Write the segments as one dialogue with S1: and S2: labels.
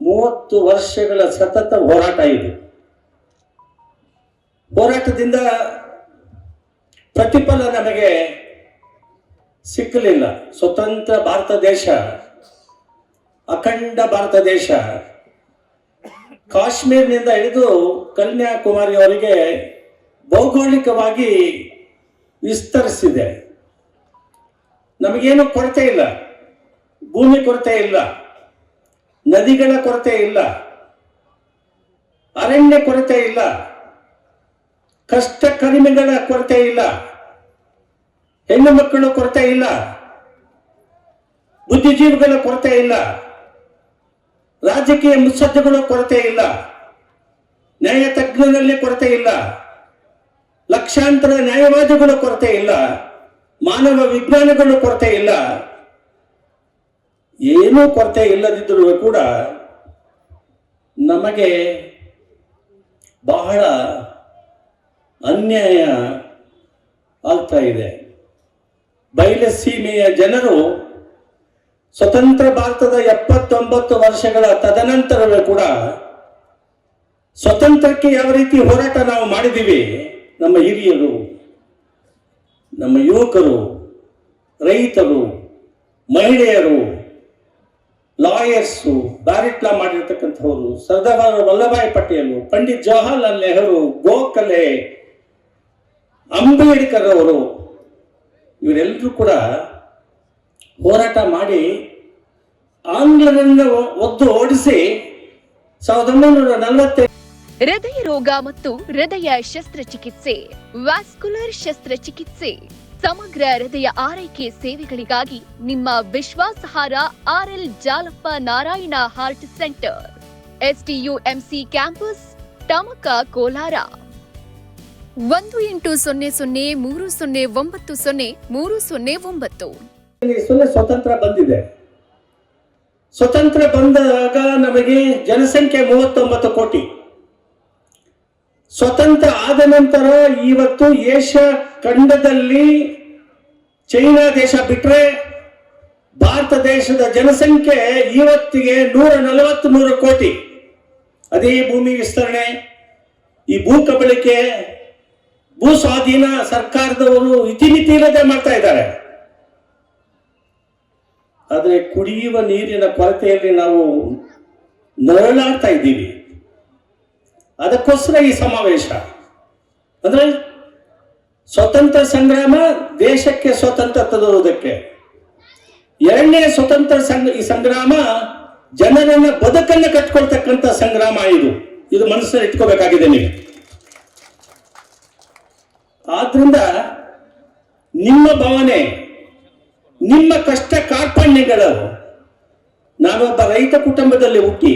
S1: ಮೂವತ್ತು ವರ್ಷಗಳ ಸತತ ಹೋರಾಟ ಇದು. ಹೋರಾಟದಿಂದ ಪ್ರತಿಫಲ ನಮಗೆ ಸಿಕ್ಕಲಿಲ್ಲ. ಸ್ವತಂತ್ರ ಭಾರತ ದೇಶ, ಅಖಂಡ ಭಾರತ ದೇಶ, ಕಾಶ್ಮೀರ್ನಿಂದ ಹಿಡಿದು ಕನ್ಯಾಕುಮಾರಿಯವರೆಗೆ ಭೌಗೋಳಿಕವಾಗಿ ವಿಸ್ತರಿಸಿದೆ. ನಮಗೇನು ಕೊರತೆ ಇಲ್ಲ. ಭೂಮಿ ಕೊರತೆ ಇಲ್ಲ. ನದಿಗಳ ಕೊರತೆ ಇಲ್ಲ. ಅರಣ್ಯ ಕೊರತೆ ಇಲ್ಲ. ಕಷ್ಟ ಕಡಿಮೆಗಳ ಕೊರತೆ ಇಲ್ಲ. ಹೆಣ್ಣು ಮಕ್ಕಳ ಕೊರತೆ ಇಲ್ಲ. ಬುದ್ಧಿಜೀವಿಗಳ ಕೊರತೆ ಇಲ್ಲ. ರಾಜಕೀಯ ಮುತ್ಸದ್ದುಗಳ ಕೊರತೆ ಇಲ್ಲ. ನ್ಯಾಯ ತಜ್ಞರಲ್ಲಿ ಕೊರತೆ ಇಲ್ಲ. ಲಕ್ಷಾಂತರ ನ್ಯಾಯವಾದಿಗಳ ಕೊರತೆ ಇಲ್ಲ. ಮಾನವ ವಿಜ್ಞಾನಗಳ ಕೊರತೆ ಇಲ್ಲ. ಏನೂ ಕೊರತೆ ಇಲ್ಲದಿದ್ದರೂ ಕೂಡ ನಮಗೆ ಬಹಳ ಅನ್ಯಾಯ ಆಗ್ತಾ ಇದೆ. ಬಯಲಸೀಮೆಯ ಜನರು ಸ್ವತಂತ್ರ ಭಾರತದ ಎಪ್ಪತ್ತೊಂಬತ್ತು ವರ್ಷಗಳ ತದನಂತರವೇ ಕೂಡ ಸ್ವತಂತ್ರಕ್ಕೆ ಯಾವ ರೀತಿ ಹೋರಾಟ ನಾವು ಮಾಡಿದ್ದೀವಿ, ನಮ್ಮ ಹಿರಿಯರು, ನಮ್ಮ ಯುವಕರು, ರೈತರು, ಮಹಿಳೆಯರು ಲಾಯರ್ಸು ಬ್ಯಾರಿಟ್ ಲಾ ಮಾಡಿರ್ತಕ್ಕಂಥವರು ಸರ್ದಾರ್ ವಲ್ಲಭಾಯಿ ಪಟೇಲು ಪಂಡಿತ್ ಜವಾಹರ್ಲಾಲ್ ನೆಹರು, ಗೋಖಲೆ, ಅಂಬೇಡ್ಕರ್ ಅವರು, ಇವರೆಲ್ಲರೂ ಕೂಡ ಹೋರಾಟ ಮಾಡಿ ಆಂಗ್ಲರನ್ನ ಒದ್ದು ಓಡಿಸಿ ಸಾವಿರದ ಒಂಬೈನೂರ ನಲವತ್ತ
S2: ಹೃದಯ ರೋಗ ಮತ್ತು ಹೃದಯ ಶಸ್ತ್ರಚಿಕಿತ್ಸೆ, ವ್ಯಾಸ್ಕುಲರ್ ಶಸ್ತ್ರಚಿಕಿತ್ಸೆ. ಸಮಗ್ರ ಹೃದಯ ಆರೈಕೆ ಸೇವೆಗಳಿಗಾಗಿ ನಿಮ್ಮ ವಿಶ್ವಾಸಹಾರ RL Jalappa Narayana heart centre. STUMC campus Tamaka Kolar. ಒಂದು ಎಂಟು ಸೊನ್ನೆ ಸೊನ್ನೆ ಮೂರು ಸೊನ್ನೆ ಒಂಬತ್ತು ಸೊನ್ನೆ ಮೂರು ಸೊನ್ನೆ ಒಂಬತ್ತು.
S1: ಸ್ವತಂತ್ರ ಬಂದಿದೆ. ಸ್ವತಂತ್ರ ಬಂದಾಗ ನಮಗೆ ಜನಸಂಖ್ಯೆ ಮೂವತ್ತೊಂಬತ್ತು ಕೋಟಿ. ಸ್ವತಂತ್ರ ಆದ ನಂತರ ಇವತ್ತು ಏಷ್ಯಾ ಖಂಡದಲ್ಲಿ ಚೈನಾ ದೇಶ ಬಿಟ್ಟರೆ ಭಾರತ ದೇಶದ ಜನಸಂಖ್ಯೆ ಇವತ್ತಿಗೆ ನೂರ ನಲವತ್ತು ನೂರು ಕೋಟಿ. ಅದೇ ಭೂಮಿ ವಿಸ್ತರಣೆ, ಈ ಭೂ ಕಬಳಿಕೆ, ಭೂ ಸ್ವಾಧೀನ ಸರ್ಕಾರದವರು ಇತಿಮಿತಿ ಇಲ್ಲದೆ ಮಾಡ್ತಾ ಇದ್ದಾರೆ. ಆದರೆ ಕುಡಿಯುವ ನೀರಿನ ಕೊರತೆಯಲ್ಲಿ ನಾವು ನರಳಾಡ್ತಾ ಇದ್ದೀವಿ. ಅದಕ್ಕೋಸ್ಕರ ಈ ಸಮಾವೇಶ. ಅಂದ್ರೆ ಸ್ವತಂತ್ರ ಸಂಗ್ರಾಮ ದೇಶಕ್ಕೆ ಸ್ವತಂತ್ರ ತರುವುದಕ್ಕೆ ಎರಡನೇ ಸ್ವತಂತ್ರ ಸಂಘ ಈ ಸಂಗ್ರಾಮ ಜನರನ್ನ ಬದುಕನ್ನು ಕಟ್ಕೊಳ್ತಕ್ಕಂಥ ಸಂಗ್ರಾಮ ಇದು. ಇದು ಮನಸ್ಸಲ್ಲಿ ಇಟ್ಕೋಬೇಕಾಗಿದೆ ನೀವು. ಆದ್ರಿಂದ ನಿಮ್ಮ ಭಾವನೆ, ನಿಮ್ಮ ಕಷ್ಟ ಕಾರ್ಪಣ್ಯಗಳು ನಾನೊಬ್ಬ ರೈತ ಕುಟುಂಬದಲ್ಲಿ ಹುಟ್ಟಿ,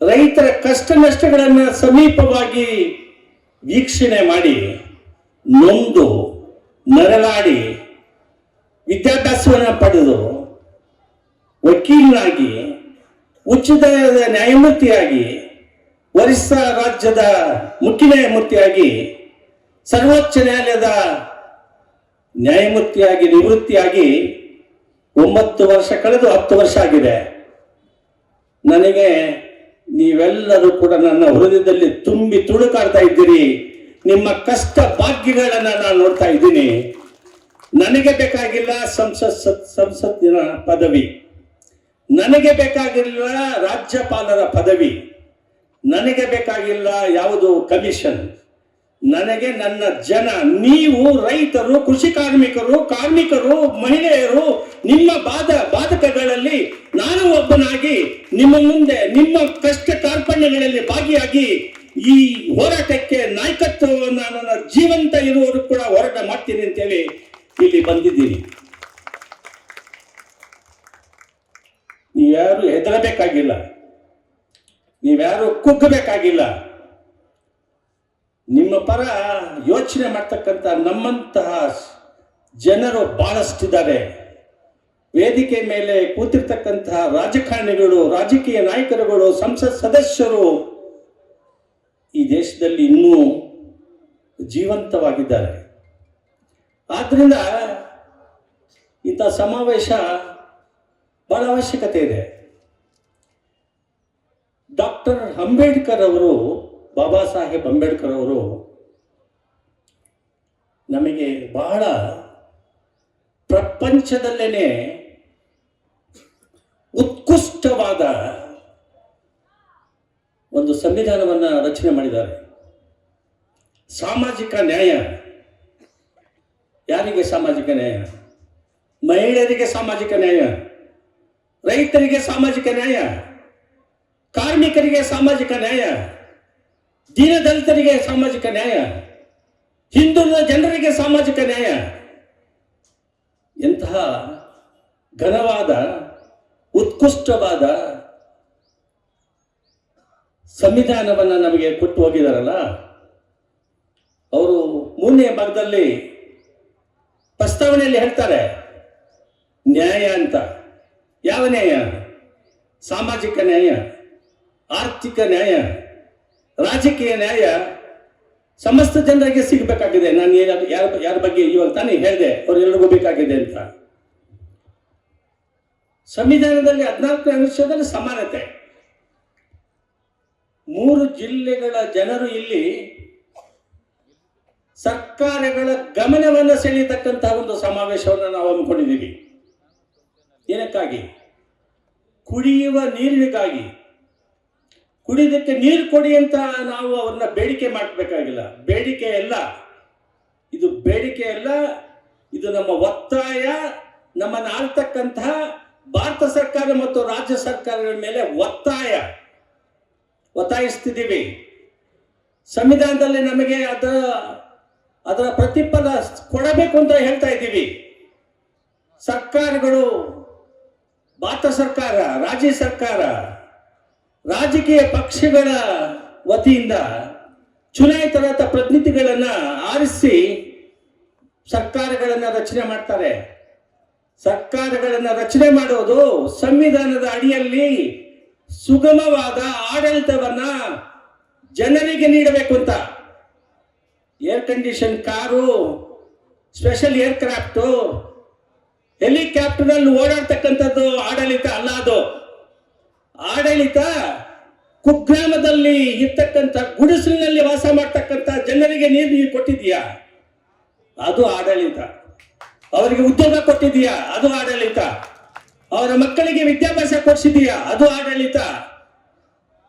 S1: ರೈತರ ಕಷ್ಟ ನಷ್ಟಗಳನ್ನು ಸಮೀಪವಾಗಿ ವೀಕ್ಷಣೆ ಮಾಡಿ ನೊಂದು ನರಳಾಡಿ ವಿದ್ಯಾಭ್ಯಾಸವನ್ನು ಪಡೆದು ವಕೀಲನಾಗಿ ಉಚಿತ ನ್ಯಾಯಮೂರ್ತಿಯಾಗಿ, ಒರಿಸ್ಸಾ ರಾಜ್ಯದ ಮುಖ್ಯ ನ್ಯಾಯಮೂರ್ತಿಯಾಗಿ, ಸರ್ವೋಚ್ಚ ನ್ಯಾಯಾಲಯದ ನ್ಯಾಯಮೂರ್ತಿಯಾಗಿ, ನಿವೃತ್ತಿಯಾಗಿ ಒಂಬತ್ತು ವರ್ಷ ಕಳೆದು ಹತ್ತು ವರ್ಷ ಆಗಿದೆ. ನನಗೆ ನೀವೆಲ್ಲರೂ ಕೂಡ ನನ್ನ ಹೃದಯದಲ್ಲಿ ತುಂಬಿ ತುಳುಕಾಡ್ತಾ ಇದ್ದೀರಿ. ನಿಮ್ಮ ಕಷ್ಟ ಭಾಗ್ಯಗಳನ್ನ ನಾನು ನೋಡ್ತಾ ಇದ್ದೀನಿ. ನನಗೆ ಬೇಕಾಗಿಲ್ಲ ಸಂಸತ್ ಸತ್- ಸಂಸತ್ತಿನ ಪದವಿ. ನನಗೆ ಬೇಕಾಗಿಲ್ಲ ರಾಜ್ಯಪಾಲರ ಪದವಿ. ನನಗೆ ಬೇಕಾಗಿಲ್ಲ ಯಾವುದು ಕಮಿಷನ್. ನನಗೆ ನನ್ನ ಜನ, ನೀವು ರೈತರು, ಕೃಷಿ ಕಾರ್ಮಿಕರು ಕಾರ್ಮಿಕರು, ಮಹಿಳೆಯರು, ನಿಮ್ಮ ಬಾಧ, ಬಾಧಕಗಳಲ್ಲಿ ನಾನು ಒಬ್ಬನಾಗಿ, ನಿಮ್ಮ ಮುಂದೆ, ನಿಮ್ಮ ಕಷ್ಟ ಕಾರ್ಪಣ್ಯಗಳಲ್ಲಿ ಭಾಗಿಯಾಗಿ ಈ ಹೋರಾಟಕ್ಕೆ ನಾಯಕತ್ವವನ್ನು ನನ್ನ ಜೀವಂತ ಇರುವವರು ಕೂಡ ಹೋರಾಟ ಮಾಡ್ತೀನಿ ಅಂತೇಳಿ ಇಲ್ಲಿ ಬಂದಿದ್ದೀನಿ. ನೀವ್ಯಾರು ಹೆದರಬೇಕಾಗಿಲ್ಲ. ನೀವ್ಯಾರು ಕುಗ್ಗಬೇಕಾಗಿಲ್ಲ. ನಿಮ್ಮ ಪರ ಯೋಚನೆ ಮಾಡ್ತಕ್ಕಂಥ ನಮ್ಮಂತಹ ಜನರು ಬಹಳಷ್ಟಿದ್ದಾರೆ. ವೇದಿಕೆ ಮೇಲೆ ಕೂತಿರ್ತಕ್ಕಂತಹ ರಾಜಕಾರಣಿಗಳು, ರಾಜಕೀಯ ನಾಯಕರುಗಳು, ಸಂಸತ್ ಸದಸ್ಯರು ಈ ದೇಶದಲ್ಲಿ ಇನ್ನೂ ಜೀವಂತವಾಗಿದ್ದಾರೆ. ಆದ್ದರಿಂದ ಇಂಥ ಸಮಾವೇಶ ಬಹಳ ಅವಶ್ಯಕತೆ ಇದೆ. ಡಾಕ್ಟರ್ ಅಂಬೇಡ್ಕರ್ ಅವರು ಬಾಬಾ ಸಾಹೇಬ್ ಅಂಬೇಡ್ಕರ್ ಅವರು ನಮಗೆ ಬಹಳ ಪ್ರಪಂಚದಲ್ಲೇ ಉತ್ಕೃಷ್ಟವಾದ ಒಂದು ಸಂವಿಧಾನವನ್ನು ರಚನೆ ಮಾಡಿದ್ದಾರೆ. ಸಾಮಾಜಿಕ ನ್ಯಾಯ. ಯಾರಿಗೆ ಸಾಮಾಜಿಕ ನ್ಯಾಯ? ಮಹಿಳೆಯರಿಗೆ ಸಾಮಾಜಿಕ ನ್ಯಾಯ. ರೈತರಿಗೆ ಸಾಮಾಜಿಕ ನ್ಯಾಯ. ಕಾರ್ಮಿಕರಿಗೆ ಸಾಮಾಜಿಕ ನ್ಯಾಯ. ದೀನದಲಿತರಿಗೆ ಸಾಮಾಜಿಕ ನ್ಯಾಯ, ಹಿಂದುಳಿದ ಜನರಿಗೆ ಸಾಮಾಜಿಕ ನ್ಯಾಯ, ಎಂತಹ ಘನವಾದ, ಉತ್ಕೃಷ್ಟವಾದ ಸಂವಿಧಾನವನ್ನು ನಮಗೆ ಕೊಟ್ಟು ಹೋಗಿದಾರಲ್ಲ, ಅವರು ಮೂರನೇ ಭಾಗದಲ್ಲಿ ಪ್ರಸ್ತಾವನೆಯಲ್ಲಿ ಹೇಳ್ತಾರೆ, ನ್ಯಾಯ ಅಂತ. ಯಾವ ನ್ಯಾಯ? ಸಾಮಾಜಿಕ ನ್ಯಾಯ, ಆರ್ಥಿಕ ನ್ಯಾಯ. ರಾಜಕೀಯ ನ್ಯಾಯ ಸಮಸ್ತ ಜನರಿಗೆ ಸಿಗಬೇಕಾಗಿದೆ. ನಾನು ಯಾರ ಯಾರ ಬಗ್ಗೆ ಇವಾಗ ತಾನೇ ಹೇಳಿದೆ ಅವರೆಲ್ಲರಿಗೂ ಬೇಕಾಗಿದೆ ಅಂತ. ಸಂವಿಧಾನದಲ್ಲಿ ಹದಿನಾಲ್ಕನೇ ಅನುಷ್ಯದಲ್ಲಿ ಸಮಾನತೆ. ಮೂರು ಜಿಲ್ಲೆಗಳ ಜನರು ಇಲ್ಲಿ ಸರ್ಕಾರಗಳ ಗಮನವನ್ನು ಸೆಳೆಯತಕ್ಕಂತಹ ಒಂದು ಸಮಾವೇಶವನ್ನು ನಾವು ಹಮ್ಮಿಕೊಂಡಿದ್ದೀವಿ. ಏನಕ್ಕಾಗಿ? ಕುಡಿಯುವ ನೀರಿಗಾಗಿ. ಕುಡಿಯೋದಕ್ಕೆ ನೀರು ಕೊಡಿ ಅಂತ ನಾವು ಅವ್ರನ್ನ ಬೇಡಿಕೆ ಮಾಡಬೇಕಾಗಿಲ್ಲ. ಬೇಡಿಕೆ ಅಲ್ಲ ಇದು ಬೇಡಿಕೆ ಅಲ್ಲ ಇದು ನಮ್ಮ ಒತ್ತಾಯ. ನಮ್ಮನ್ನು ಆಳ್ತಕ್ಕಂತಹ ಭಾರತ ಸರ್ಕಾರ ಮತ್ತು ರಾಜ್ಯ ಸರ್ಕಾರಗಳ ಮೇಲೆ ಒತ್ತಾಯ. ಒತ್ತಾಯಿಸ್ತಿದ್ದೀವಿ. ಸಂವಿಧಾನದಲ್ಲಿ ನಮಗೆ ಅದರ ಅದರ ಪ್ರತಿಫಲ ಕೊಡಬೇಕು ಅಂತ ಹೇಳ್ತಾ ಇದ್ದೀವಿ. ಸರ್ಕಾರಗಳು, ಭಾರತ ಸರ್ಕಾರ, ರಾಜ್ಯ ಸರ್ಕಾರ ರಾಜಕೀಯ ಪಕ್ಷಗಳ ವತಿಯಿಂದ ಚುನಾಯಿತರಾದ ಪ್ರತಿನಿಧಿಗಳನ್ನ ಆರಿಸಿ ಸರ್ಕಾರಗಳನ್ನು ರಚನೆ ಮಾಡ್ತಾರೆ. ಸರ್ಕಾರಗಳನ್ನು ರಚನೆ ಮಾಡುವುದು ಸಂವಿಧಾನದ ಅಡಿಯಲ್ಲಿ ಸುಗಮವಾದ ಆಡಳಿತವನ್ನ ಜನರಿಗೆ ನೀಡಬೇಕು ಅಂತ. Air condition car special aircraft ಹೆಲಿಕಾಪ್ಟರ್ನಲ್ಲಿ ಓಡಾಡ್ತಕ್ಕಂಥದ್ದು ಆಡಳಿತ ಅಲ್ಲ ಅದು. ಆಡಳಿತ ಕುಗ್ರಾಮದಲ್ಲಿ ಇರ್ತಕ್ಕಂಥ ಗುಡಿಸಲಿನಲ್ಲಿ ವಾಸ ಮಾಡ್ತಕ್ಕಂಥ ಜನರಿಗೆ ನೀರು ನೀರು ಕೊಟ್ಟಿದೀಯಾ ಅದು ಆಡಳಿತ. ಅವರಿಗೆ ಉದ್ಯೋಗ ಕೊಟ್ಟಿದೀಯಾ ಅದು ಆಡಳಿತ. ಅವರ ಮಕ್ಕಳಿಗೆ ವಿದ್ಯಾಭ್ಯಾಸ ಕೊಡಿಸಿದೀಯಾ ಅದು ಆಡಳಿತ.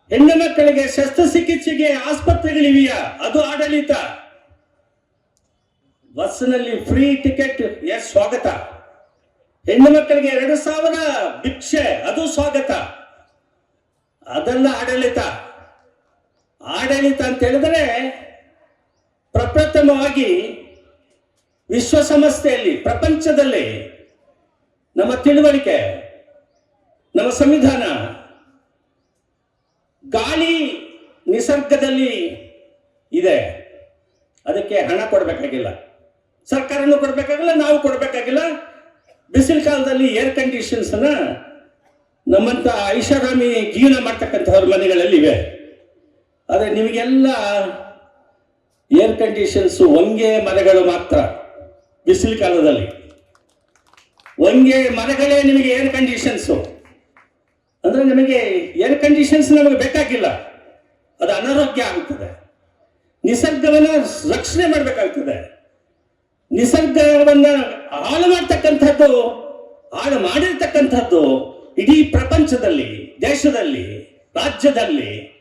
S1: ಹೆಣ್ಣು ಮಕ್ಕಳಿಗೆ ಶಸ್ತ್ರಚಿಕಿತ್ಸೆಗೆ ಆಸ್ಪತ್ರೆಗಳಿವೆಯಾ? ಅದು ಆಡಳಿತ. ಬಸ್ನಲ್ಲಿ ಫ್ರೀ ಟಿಕೆಟ್, ಎಸ್, ಸ್ವಾಗತ. ಹೆಣ್ಣು ಮಕ್ಕಳಿಗೆ ಎರಡು ಸಾವಿರ ಭಿಕ್ಷೆ, ಅದು ಸ್ವಾಗತ. ಅದೆಲ್ಲ ಆಡಳಿತ. ಆಡಳಿತ ಅಂತ ಹೇಳಿದ್ರೆ ಪ್ರಪ್ರಥಮವಾಗಿ ವಿಶ್ವಸಂಸ್ಥೆಯಲ್ಲಿ ಪ್ರಪಂಚದಲ್ಲಿ ನಮ್ಮ ತಿಳುವಳಿಕೆ, ನಮ್ಮ ಸಂವಿಧಾನ ಗಾಳಿ ನಿಸರ್ಗದಲ್ಲಿ ಇದೆ. ಅದಕ್ಕೆ ಹಣ ಕೊಡಬೇಕಾಗಿಲ್ಲ. ಸರ್ಕಾರನೂ ಕೊಡಬೇಕಾಗಿಲ್ಲ, ನಾವು ಕೊಡಬೇಕಾಗಿಲ್ಲ. ಬಿಸಿಲು ಕಾಲದಲ್ಲಿ ಏರ್ ಕಂಡೀಷನ್ಸ್ ಅನ್ನ ನಮ್ಮಂತ ಐಷಾರಾಮಿ ಜೀವನ ಮಾಡ್ತಕ್ಕಂಥವ್ರ ಮನೆಗಳಲ್ಲಿ ಇವೆ ಆದರೆ ನಿಮಗೆಲ್ಲ ಏರ್ ಕಂಡೀಷನ್ಸ್ ಒಂಗೆ ಮನೆಗಳು ಮಾತ್ರ ಬಿಸಿಲು ಕಾಲದಲ್ಲಿ. ಒಂಗೆ ಮನೆಗಳೇ ನಿಮಗೆ ಏರ್ ಕಂಡೀಷನ್ಸು ಅಂದ್ರೆ ನಿಮಗೆ ಏರ್ ಕಂಡೀಷನ್ಸ್ ನಮಗೆ ಬೇಕಾಗಿಲ್ಲ. ಅದು ಅನಾರೋಗ್ಯ ಆಗುತ್ತದೆ. ನಿಸರ್ಗವನ್ನ ರಕ್ಷಣೆ ಮಾಡಬೇಕಾಗ್ತದೆ. ನಿಸರ್ಗವನ್ನ ಹಾಳು ಮಾಡ್ತಕ್ಕಂಥದ್ದು, ಹಾಳು ಮಾಡಿರ್ತಕ್ಕಂಥದ್ದು ಇಡೀ ಪ್ರಪಂಚದಲ್ಲಿ, ದೇಶದಲ್ಲಿ, ರಾಜ್ಯದಲ್ಲಿ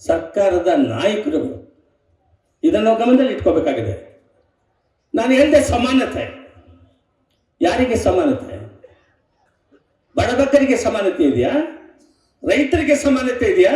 S1: ಸರ್ಕಾರದ ನಾಯಕರು ಇದನ್ನು ಗಮನದಲ್ಲಿ ಇಟ್ಕೋಬೇಕಾಗಿದೆ. ನಾನು ಹೇಳಿದೆ ಸಮಾನತೆ. ಯಾರಿಗೆ ಸಮಾನತೆ? ಬಡಬಕ್ಕರಿಗೆ ಸಮಾನತೆ ಇದೆಯಾ? ರೈತರಿಗೆ ಸಮಾನತೆ ಇದೆಯಾ?